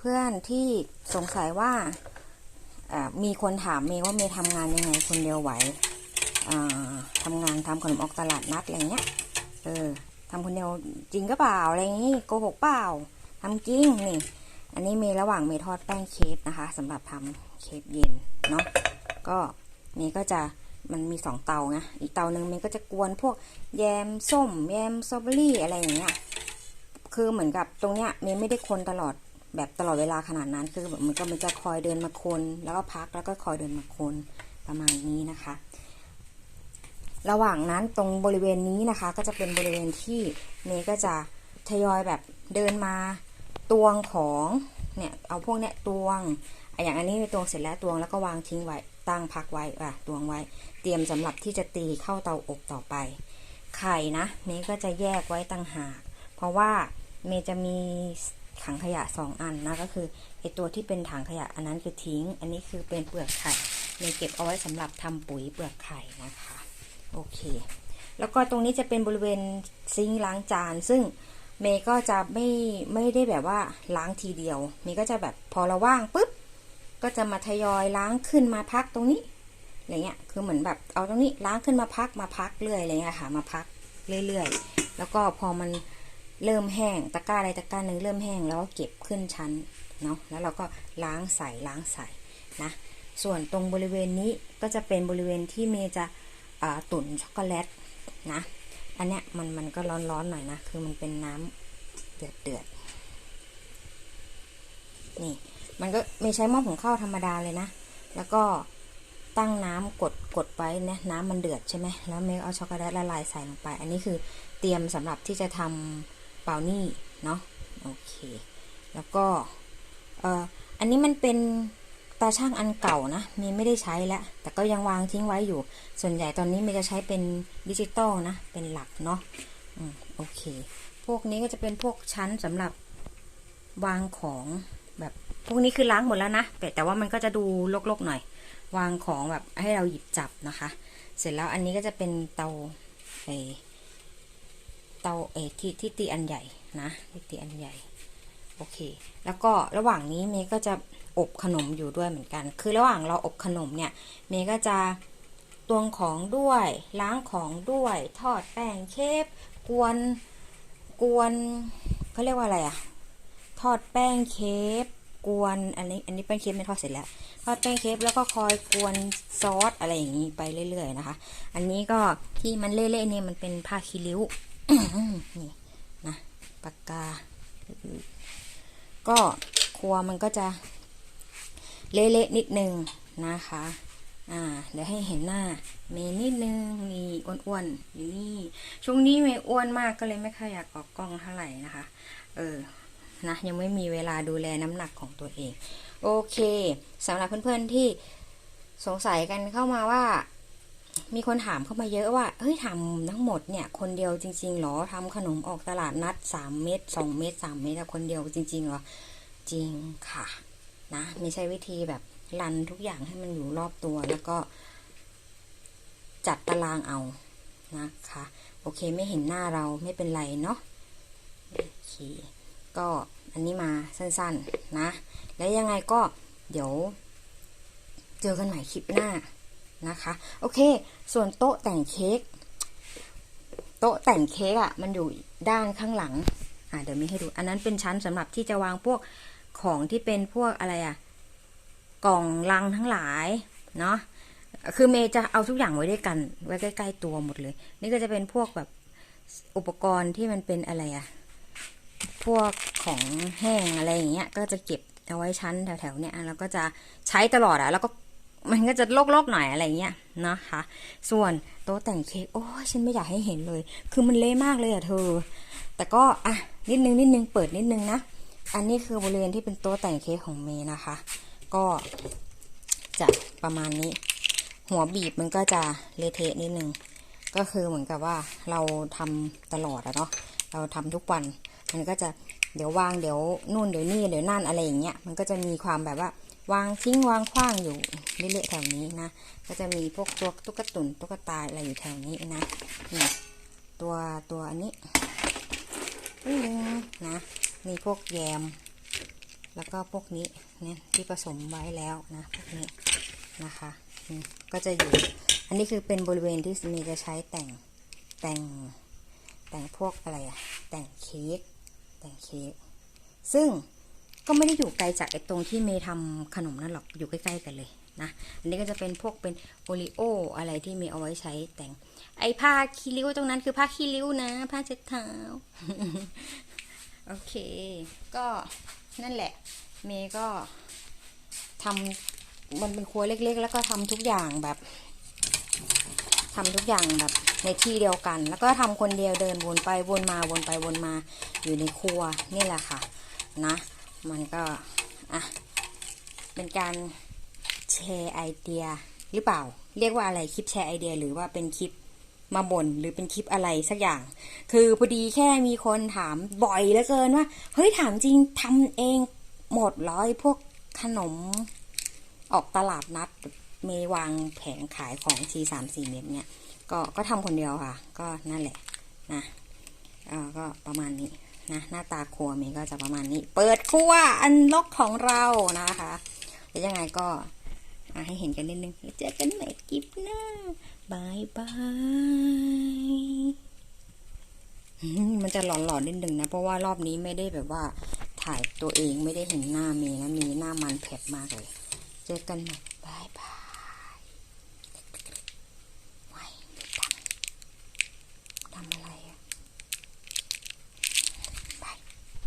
เพื่อนๆที่สงสัยว่ามีคนถามเมย์ว่าเมย์ทำงานยังไงคนเดียวไหวอ่าทำงานทำขนมออกตลาดนัดอะไรเงี้ย เออทำคนเดียวจริงก็เปล่าอะไรอย่างงี้โกหกเปล่าทำจริงนี่ อันนี้เมย์ระหว่างเมย์ทอดแป้งเค้กนะคะสำหรับทำเค้กเย็นเนาะก็เมย์ก็จะมันมีสองเตานะอีกเตาหนึ่งเมย์ก็จะกวนพวกแยมส้ม แยมสตรอเบอรี่อะไรอย่างเงี้ยคือเหมือนกับตรงเนี้ยเมย์ไม่ได้คนตลอด แบบตลอดเวลาขนาดนั้น คือแบบมันก็มันจะคอยเดินมาคน แล้วก็พักแล้วก็คอยเดินมาคนประมาณนี้นะคะ ระหว่างนั้นตรงบริเวณนี้นะคะ ก็จะเป็นบริเวณที่เมย์ก็จะทยอยแบบเดินมาตวงของเนี่ยเอาพวกเนี้ยตวงอย่างอันนี้ตวงเสร็จแล้วตวงแล้วก็วางทิ้งไว้ตั้งพักไว้อะตวงไว้ เตรียมสำหรับที่จะตีเข้าเตาอบต่อไป ไข่นะเมย์ก็จะแยกไว้ตั้งหาก เพราะว่าเมย์จะมี ถังขยะสองอันนะก็คือไอตัวที่เป็นถังขยะอันนั้นคือทิ้ง อันนี้คือเป็นเปลือกไข่เมย์เก็บเอาไว้สำหรับทำปุ๋ยเปลือกไข่นะคะโอเค แล้วก็ตรงนี้จะเป็นบริเวณซิงค์ล้างจาน ซึ่งเมย์ก็จะไม่ไม่ได้แบบว่าล้างทีเดียวเมย์ก็จะแบบพอเราว่างปุ๊บก็จะมาทยอยล้างขึ้นมาพักตรงนี้อะไรเงี้ยคือเหมือนแบบเอาตรงนี้ล้างขึ้นมาพักมาพักเรื่อยอะไรเงี้ยค่ะ มาพักเรื่อยๆ แล้วก็พอมัน เริ่มแห้งตะกร้าอะไรตะกร้าหนึ่งเริ่มแห้งแล้วก็เก็บขึ้นชั้นเนาะแล้วเราก็ล้างใส่ล้างใส่นะส่วนตรงบริเวณนี้ก็จะเป็นบริเวณที่เมย์จะตุ๋นช็อกโกแลตนะอันเนี้ยมันมันก็ร้อนๆหน่อยนะคือมันเป็นน้ำเดือดเดือดนี่มันก็ไม่ใช้หม้อหุงข้าวธรรมดาเลยนะ แล้วก็ตั้งน้ำกดกดไว้เนี่ยน้ำมันเดือดใช่ไหมแล้วเมย์เอาช็อกโกแลตละลายใส่ลงไป อันนี้คือเตรียมสำหรับที่จะทำ เป่านี่เนาะโอเค แล้วก็เอ่ออันนี้มันเป็นตาช่างอันเก่านะเมย์ไม่ได้ใช้แล้ว แต่ก็ยังวางทิ้งไว้อยู่ ส่วนใหญ่ตอนนี้เมย์จะใช้เป็นดิจิตอลนะ เป็นหลักเนาะอืมโอเค พวกนี้ก็จะเป็นพวกชั้นสำหรับวางของแบบพวกนี้คือล้างหมดแล้วนะแต่แต่ว่ามันก็จะดูรกๆหน่อย วางของแบบให้เราหยิบจับนะคะ เสร็จแล้วอันนี้ก็จะเป็นเตาเออ เตาเอที่ที่ตีอันใหญ่นะที่ตีอันใหญ่โอเค แล้วก็ระหว่างนี้เมย์ก็จะอบขนมอยู่ด้วยเหมือนกัน คือระหว่างเราอบขนมเนี่ยเมย์ก็จะตวงของด้วยล้างของด้วยทอดแป้งเค้กกวนกวนเขาเรียกว่าอะไรอะทอดแป้งเค้กกวนอันนี้อันนี้แป้งเค้กไม่ทอดเสร็จแล้ว ทอดแป้งเค้กแล้วก็คอยกวนซอสอะไรอย่างนี้ไปเรื่อยๆนะคะ อันนี้ก็ที่มันเละๆเนี่ยมันเป็นผ้าคีริ้ว นี่นะปากกา ก็ครัวมันก็จะเละๆนิดนึงนะคะ อ่า เดี๋ยวให้เห็นหน้าเมย์นิดนึงนี่อ้วนๆอยู่นี่ ช่วงนี้เมย์อ้วนมากก็เลยไม่ค่อยอยากออกกล้องเท่าไหร่นะคะ เออ นะ ยังไม่มีเวลาดูแลน้ำหนักของตัวเอง โอเคสำหรับเพื่อนๆที่สงสัยกันเข้ามาว่า มีคนถามเข้ามาเยอะว่า เฮ้ยทำทั้งหมดเนี่ย คนเดียวจริง ๆหรอทำขนมออกตลาดนัดสามเม็ดสองเม็ดสามเม็ดอะคนเดียวจริงๆหรอ จริงค่ะ นะไม่ใช่วิธีแบบรันทุกอย่างให้มันอยู่รอบตัวแล้วก็ จัดตารางเอานะคะ โอเคไม่เห็นหน้าเราไม่เป็นไรเนาะโอเคก็อันนี้มาสั้นๆนะ แล้วยังไงก็เดี๋ยว เจอกันใหม่คลิปหน้า นะคะ โอเค ส่วนโต๊ะแต่งเค้กโต๊ะแต่งเค้กอะ่ะมันอยู่ด้านข้างหลัง อ่าเดี๋ยวมีให้ดู อันนั้นเป็นชั้นสำหรับที่จะวางพวกของที่เป็นพวกอะไรอะ่ะกล่องลังทั้งหลายเนาะคือเมย์จะเอาทุกอย่างไว้ด้วยกัน ไว้ใกล้ ๆ ตัวหมดเลย นี่ก็จะเป็นพวกแบบอุปกรณ์ที่มันเป็นอะไรอะพวกของแห้งอะไรอย่างเงี้ย ก็จะเก็บเอาไว้ชั้นแถวๆเนี้ยแล้วก็จะใช้ตลอดอะแล้วก็ มันก็จะโลกๆหน่อยอะไรเงี้ยนะคะ ส่วนโต๊ะแต่งเค้กโอ้ยฉันไม่อยากให้เห็นเลย คือมันเละมากเลยอะเธอ แต่ก็อะนิดนึงนิดนึงเปิดนิดนึงนะ อันนี้คือบริเวณที่เป็นโต๊ะแต่งเค้กของเมย์นะคะ ก็จะประมาณนี้ หัวบีบมันก็จะเละเทะนิดนึง ก็คือเหมือนกับว่าเราทำตลอดอะเนาะ เราทำทุกวัน มันก็จะเดี๋ยววางเดี๋ยวนู่นเดี๋ยวนี่เดี๋ยวนั่นอะไรอย่างเงี้ย มันก็จะมีความแบบว่า วางทิ้งวางขว้างอยู่เรื่อยๆแถวนี้นะ ก็จะมีพวกตัวตุ๊กตุนตุ๊กตาอะไรอยู่แถวนี้นะนี่ตัวตัวอันนี้นิดนึงนะมีพวกแยม แล้วก็พวกนี้เนี่ยที่ผสมไว้แล้วนะพวกนี้นะคะก็จะอยู่ อันนี้คือเป็นบริเวณที่เมย์จะใช้แต่งแต่งแต่งพวกอะไรอะแต่งเค้กแต่งเค้กซึ่ง ก็ไม่ได้อยู่ไกลจากไอ้ตรงที่เมย์ทำขนมนั่นหรอกอยู่ใกล้ๆกันเลยนะอันนี้ก็จะเป็นพวกเป็นโอริโออะไรที่เมย์เอาไว้ใช้แต่ง ไอ้ผ้าคีริ้วตรงนั้นคือผ้าคีริ้วนะ ผ้าเช็ดเท้าโอเค ก็นั่นแหละ เมย์ก็ทำมันเป็นครัวเล็ก ๆ แล้วก็ทำทุกอย่างแบบทำทุกอย่างแบบในที่เดียวกัน แล้วก็ทำคนเดียวเดินวนไปวนมาวนไปวนมาอยู่ในครัวนี่แหละค่ะ นะ มันก็ อะ เป็นการแชร์ไอเดียหรือเปล่า เรียกว่าอะไรคลิปแชร์ไอเดีย หรือว่าเป็นคลิปมาบ่นหรือเป็นคลิปอะไรสักอย่าง คือพอดีแค่มีคนถามบ่อยเหลือเกินว่า เฮ้ยถามจริงทำเองหมดเหร้อยพวกขนมออกตลาดนัดเมวางแผงขายของทีสามสี่เม็ดเนี่ย ก็ก็ทำคนเดียวค่ะ ก็นั่นแหละนะเออก็ประมาณนี้ นะหน้าตาครัวเมย์ก็จะประมาณนี้ เปิดครัวอันล็อกของเรานะคะแล้วยังไงก็ให้เห็นกันนิดนึงแล้วเจอกันใหม่คลิปหน้าบายบายมมันจะหลอนๆนิดนึงนะ เพราะว่ารอบนี้ไม่ได้แบบว่าถ่ายตัวเองไม่ได้เห็นหน้าเมย์นะเมย์หน้ามันแผลบมากเลย เจอกันใหม่บายบาย